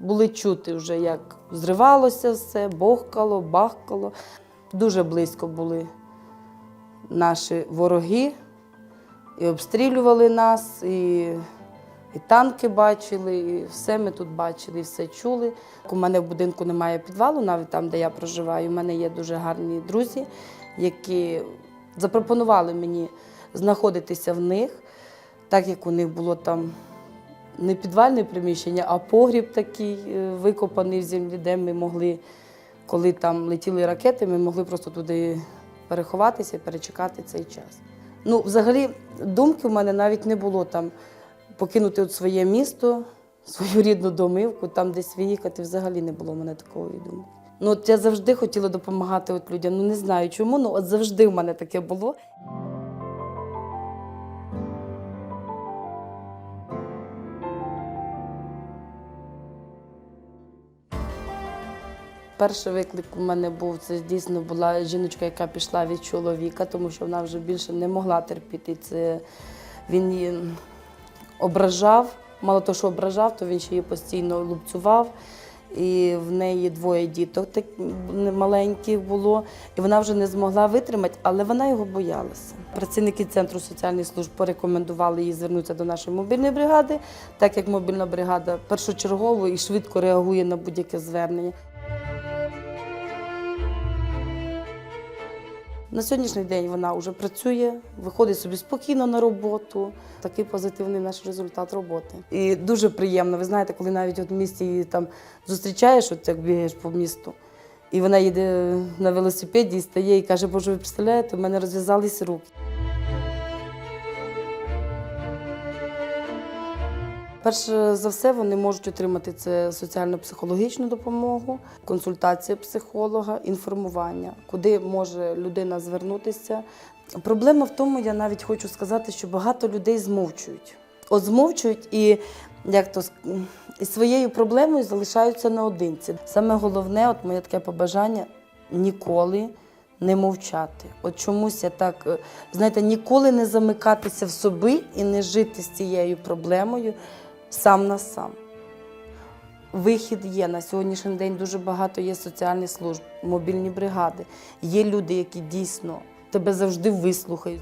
були чути вже, як зривалося все, бохкало, бахкало. Дуже близько були наші вороги і обстрілювали нас, і, і танки бачили, і все ми тут бачили, і все чули. У мене в будинку немає підвалу, навіть там, де я проживаю. У мене є дуже гарні друзі, які запропонували мені знаходитися в них, так як у них було там не підвальне приміщення, а погріб такий е, викопаний в землі, де ми могли, коли там летіли ракети, ми могли просто туди переховатися і перечекати цей час. Ну, взагалі, думки в мене навіть не було там покинути от своє місто, свою рідну домівку, там десь виїхати. Взагалі не було в мене такої думки. Ну, от я завжди хотіла допомагати от людям. Ну не знаю чому, ну от завжди в мене таке було. Перший виклик у мене був це дійсно була жіночка, яка пішла від чоловіка, тому що вона вже більше не могла терпіти. Це він її ображав. Мало того, що ображав, то він ще її постійно лупцював. І в неї двоє діток так маленьких було, і вона вже не змогла витримати, але вона його боялася. Працівники центру соціальних служб порекомендували їй звернутися до нашої мобільної бригади, так як мобільна бригада першочергово і швидко реагує на будь-яке звернення. На сьогоднішній день вона вже працює, виходить собі спокійно на роботу. Такий позитивний наш результат роботи. І дуже приємно. Ви знаєте, коли навіть от в місті її там зустрічаєш, от як бігаєш по місту, і вона їде на велосипеді і стає і каже, Боже, ви представляєте, у мене розв'язались руки. Перше за все, вони можуть отримати це соціально-психологічну допомогу, консультація психолога, інформування, куди може людина звернутися. Проблема в тому, я навіть хочу сказати, що багато людей змовчують. От змовчують і як то ск- і своєю проблемою залишаються наодинці. Саме головне, от моє таке побажання ніколи не мовчати. От чомусь я так, е, знаєте, ніколи не замикатися в собі і не жити з цією проблемою сам на сам. Вихід є на сьогоднішній день. Дуже багато є соціальних служб, мобільні бригади. Є люди, які дійсно тебе завжди вислухають.